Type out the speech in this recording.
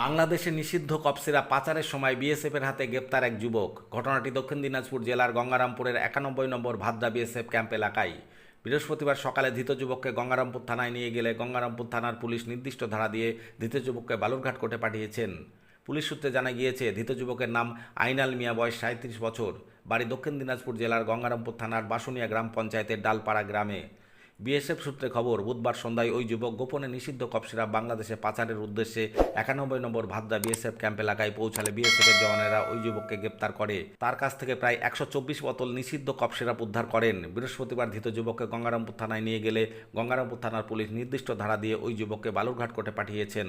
বাংলাদেশে নিষিদ্ধ কপসিরা পাচারের সময় বিএসএফের হাতে গ্রেপ্তার এক যুবক। ঘটনাটি দক্ষিণ দিনাজপুর জেলার গঙ্গারামপুরের একানব্বই নম্বর ভাদ্রা বিএসএফ ক্যাম্প এলাকায়। বৃহস্পতিবার সকালে ধৃত যুবককে গঙ্গারামপুর থানায় নিয়ে গেলে গঙ্গারামপুর থানার পুলিশ নির্দিষ্ট ধারা দিয়ে ধৃত যুবককে বালুরঘাট কোর্টে পাঠিয়েছেন। পুলিশ সূত্রে জানা গিয়েছে, ধৃত যুবকের নাম আইনাল মিয়া, বয়স সাঁত্রিশ বছর। বাড়ি দক্ষিণ দিনাজপুর জেলার গঙ্গারামপুর থানার বাসুনিয়া গ্রাম পঞ্চায়েতের ডালপাড়া গ্রামে। বিএসএফ সূত্রে খবর, বুধবার সন্ধ্যায় ওই যুবক গোপনে নিষিদ্ধ কপসিরা বাংলাদেশে পাচারের উদ্দেশ্যে একানব্বই নম্বর ভাদ্রা বিএসএফ ক্যাম্প এলাকায় পৌঁছালে বিএসএফ এর জওয়ানেরা ওই যুবককে গ্রেপ্তার করে। তার কাছ থেকে প্রায় একশো চব্বিশ বোতল নিষিদ্ধ কপ সিরাপ উদ্ধার করেন। বৃহস্পতিবার ধৃত যুবককে গঙ্গারামপুর থানায় নিয়ে গেলে গঙ্গারামপুর থানার পুলিশ নির্দিষ্ট ধারা দিয়ে ওই যুবককে বালুরঘাট কোর্টে পাঠিয়েছেন।